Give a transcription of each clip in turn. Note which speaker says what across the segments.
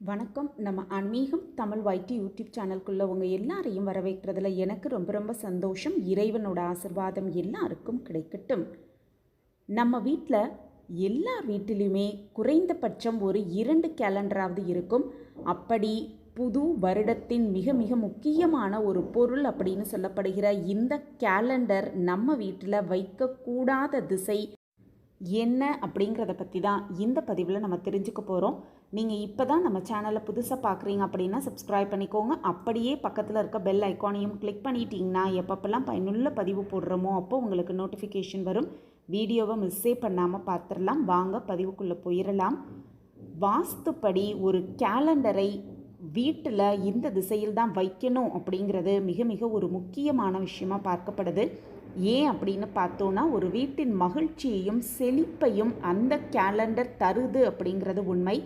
Speaker 1: வணக்கம். நம்ம ஆன்மீகம் தமிழ் வைட்டி யூடியூப் சேனல்குள்ளே உங்கள் எல்லாரையும் வரவேற்கிறதுல எனக்கு ரொம்ப ரொம்ப சந்தோஷம். இறைவனோட ஆசிர்வாதம் எல்லாருக்கும் கிடைக்கட்டும். நம்ம வீட்டில் எல்லா வீட்டிலையுமே குறைந்தபட்சம் ஒரு இரண்டு கேலண்டராவது இருக்கும். அப்படி புது வருடத்தின் மிக மிக முக்கியமான ஒரு பொருள் அப்படின்னு சொல்லப்படுகிற இந்த கேலண்டர் நம்ம வீட்டில் வைக்கக்கூடாத திசை என்ன அப்படிங்கிறத பற்றி தான் இந்த பதிவில் நம்ம தெரிஞ்சுக்க போகிறோம் நீங்கள் இப்போ தான் நம்ம சேனலை புதுசாக பார்க்குறீங்க அப்படின்னா சப்ஸ்கிரைப் பண்ணிக்கோங்க. அப்படியே பக்கத்தில் இருக்க பெல் ஐக்கானையும் கிளிக் பண்ணிட்டீங்கன்னா எப்பப்பெல்லாம் பயனுள்ள பதிவு போடுறோமோ அப்போ உங்களுக்கு நோட்டிஃபிகேஷன் வரும். வீடியோவை மிஸ்ஸே பண்ணாமல் பார்த்துடலாம் வாங்க பதிவுக்குள்ளே போயிடலாம் வாஸ்துப்படி ஒரு கேலண்டரை வீட்டில் இந்த திசையில் தான் வைக்கணும் அப்படிங்கிறது மிக மிக ஒரு முக்கியமான விஷயமாக பார்க்கப்படுது. ஏன் அப்படின்னு பார்த்தோன்னா ஒரு வீட்டின் மகிழ்ச்சியையும் செழிப்பையும் அந்த கேலண்டர் தருது அப்படிங்கிறது உண்மை.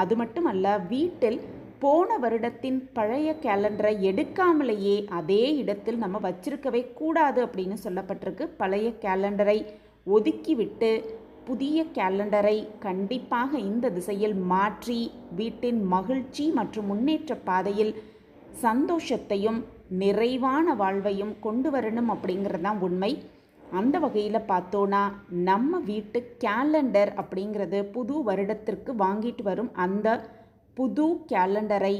Speaker 1: அது மட்டுமல்ல வீட்டில் போன வருடத்தின் பழைய கேலண்டரை எடுக்காமலேயே அதே இடத்தில் நம்ம வச்சிருக்கவே கூடாது அப்படின்னு சொல்லப்பட்டிருக்கு. பழைய கேலண்டரை ஒதுக்கிவிட்டு புதிய கேலண்டரை கண்டிப்பாக இந்த திசையில் மாற்றி வீட்டின் மகிழ்ச்சி மற்றும் முன்னேற்ற பாதையில் சந்தோஷத்தையும் நிறைவான வாழ்வையும் கொண்டு வரணும் அப்படிங்கிறது தான் உண்மை. அந்த வகையில் பார்த்தோன்னா நம்ம வீட்டு கேலண்டர் அப்படிங்கிறது புது வருடத்திற்கு வாங்கிட்டு வரும் அந்த புது கேலண்டரை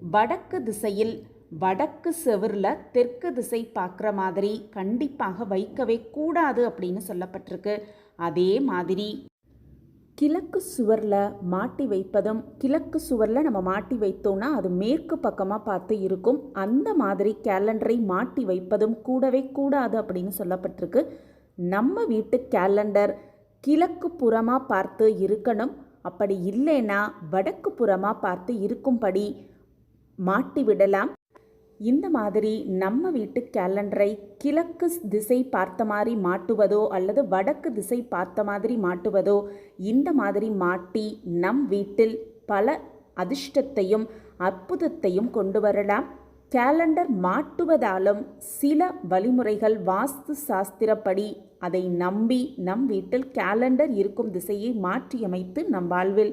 Speaker 1: வடக்கு திசையில் வடக்கு செவரில் தெற்கு திசை பார்க்குற மாதிரி கண்டிப்பாக வைக்கவே கூடாது அப்படின்னு சொல்லப்பட்டிருக்கு. அதே மாதிரி கிழக்கு சுவரில் மாட்டி வைப்பதும் கிழக்கு சுவரில் நம்ம மாட்டி வைத்தோம்னா அது மேற்கு பக்கமாக பார்த்து இருக்கும். அந்த மாதிரி கேலண்டரை மாட்டி வைப்பதும் கூடவே கூடாது அப்படின்னு சொல்லப்பட்டிருக்கு. நம்ம வீட்டு கேலண்டர் கிழக்கு புறமாக பார்த்து இருக்கணும். அப்படி இல்லைன்னா வடக்கு புறமாக பார்த்து இருக்கும்படி மாட்டி விடலாம். இந்த மாதிரி நம்ம வீட்டு கேலண்டரை கிழக்கு திசை பார்த்த மாதிரி மாட்டுவதோ அல்லது வடக்கு திசை பார்த்த மாதிரி மாட்டுவதோ இந்த மாதிரி மாட்டி நம் வீட்டில் பல அதிர்ஷ்டத்தையும் அற்புதத்தையும் கொண்டு வரலாம். கேலண்டர் மாட்டுவதாலும் சில வழிமுறைகள் வாஸ்து சாஸ்திரப்படி அதை நம்பி நம் வீட்டில் கேலண்டர் இருக்கும் திசையை மாற்றியமைத்து நம் வாழ்வில்